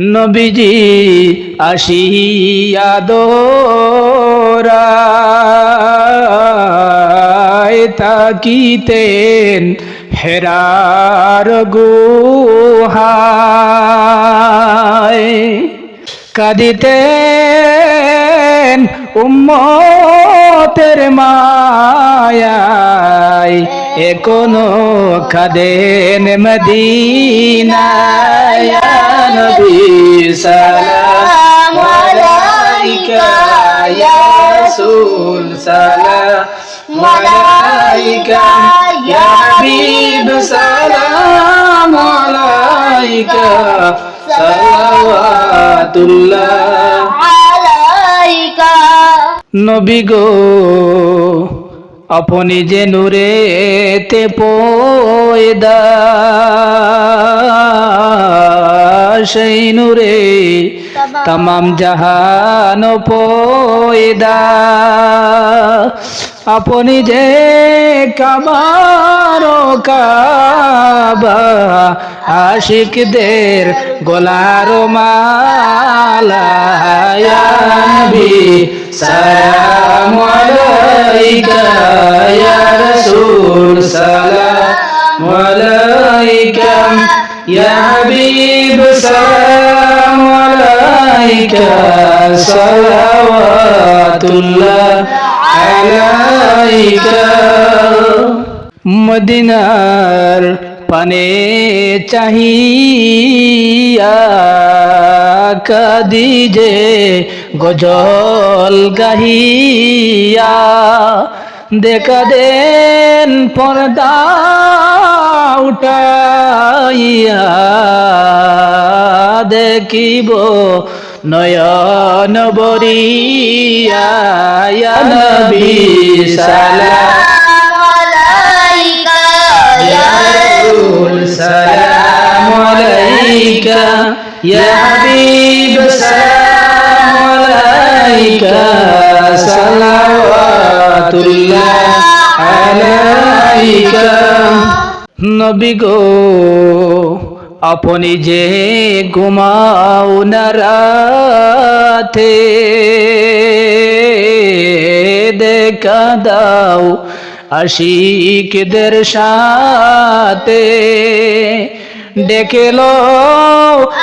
নবীজি আসিয়া দোরায় তাকিতেন হেরার গুহায়। কাঁদিতেন উম্মতের মায়ায়। এখনও কাঁদেন মদিনায় ইয়া নবী সালাম আলাইকা, ইয়া রাসূল সালাম আলাইকা, ইয়া হাবিব সালাম আলাইকা, সালাওয়াতুল্লাহ নবী গো আপনি যে নূরেতে পয়দা, সেই নূরে তমাম জাহান পয়দা। আপনি যে কাবার কাবা, আশিকদের গোলার মালা সালাম আলাইকা ইয়া রাসূল সালাম আলাইকা ইয়া হাবিব সালাম আলাইকা সালাওয়াতুল্লাহ আলাইকা। মদিনার পানে চাহিয়া কাদিজে গজল গাহিয়া দেখা দেন পর্দা উঠাইয়া। দেখিব নয়ন বরিয়া। ইয়া নবী সালাম। আলাইকা ইয়া রাসূল সালাম। আলাইকা নবী গো, আপনি যে ঘুমাও না রাতে, দেখা দাও আশিকদের সাথে। ডেকেল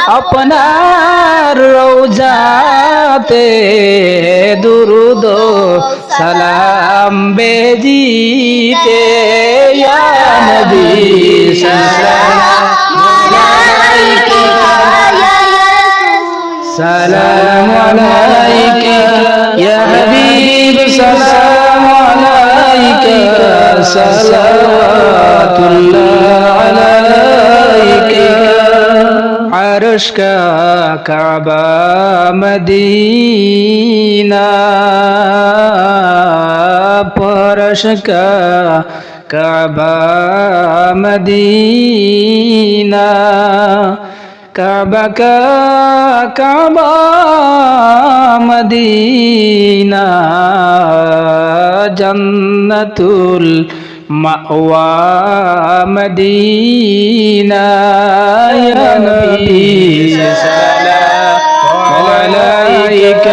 আপনার রোজাতে দুরুদ সালাম বেজিতে। নবী সালাম আলাইকা সালাম আলাইকা ইয়া হাবিব, সালাম আলাইকা সালাতুল্লাহ আলাইকা। আরশ কা কাবা মদিনা, পরশ কা Kaaba Medina Kaaba Kaaba Medina জন্নতুল মাওয়া মদিনা নবী সালাম। عليك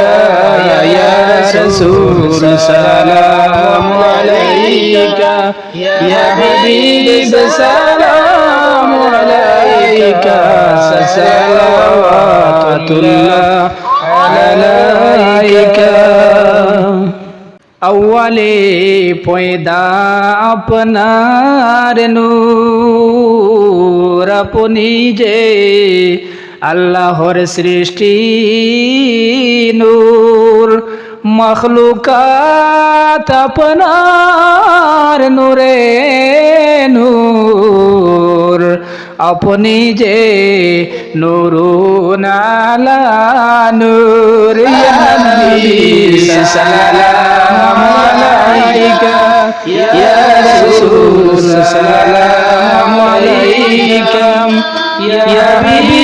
يا رسول سلام عليك يا حبيب سلام عليك صلوات الله عليك اولے پیدا اپنا نور اپنی جے আল্লাহর সৃষ্টি নূর, মখলুকাত আপনার নূরে নূর। আপনি যে নুরুন আলা নূর, ইয়া সালাম আলাইকা, ইয়া রাসূল সালাম আলাইকা, ইয়া হাবিব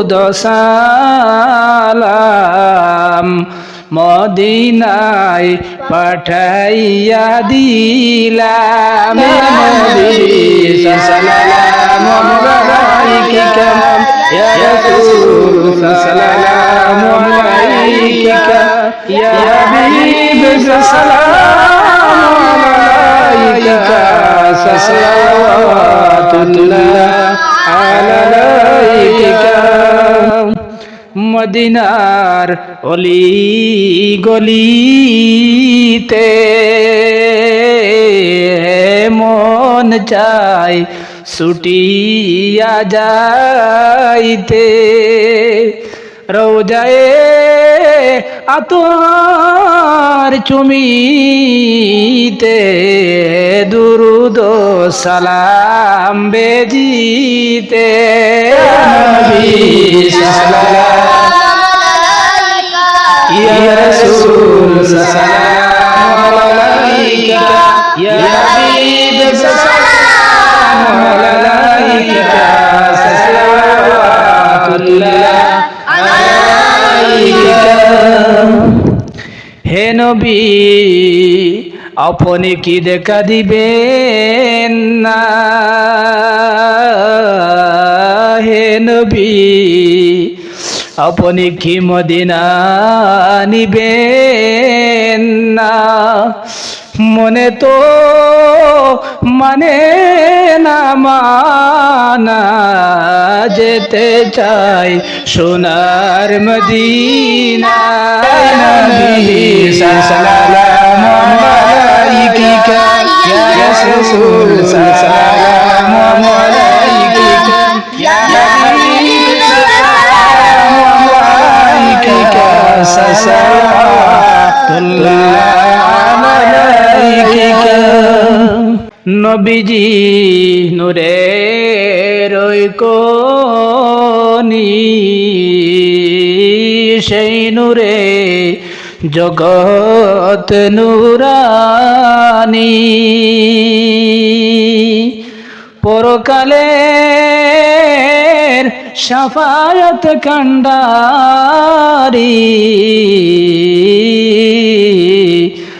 দুরুদ সালাম মদিনায় পাঠাইয়া দিলাম। সালাম আলাইকা ইয়া রাসূল সালাম আলাইকা ইয়া হাবিব সালাম আলাইকা সালাওয়াতুল্লাহ আলাইকা মদিনার অলি গলিতে মন চাই ছুটিয়া যাইতে। রোজায়ে আতর চুমিতে দুরুদ সালাম বেজিতে। সালাম রাসূল সালাম আলাইকা ইয়া হাবিব সালাম আলাইকা সালাওয়াতুল্লাহ হে নবী, আপনি কি দেখা দিবেন না? হে নবী আপনি কি মদিনা নিবেন না? মনে তো মানে না মানা যেতে চাই সোনার মদিনা। সালাম আলাইকা ইয়া নবীজি নূরের ওই কোনি সেই নূরে জগৎ নুরানি। পরকালের সাফায়াত কান্ডারি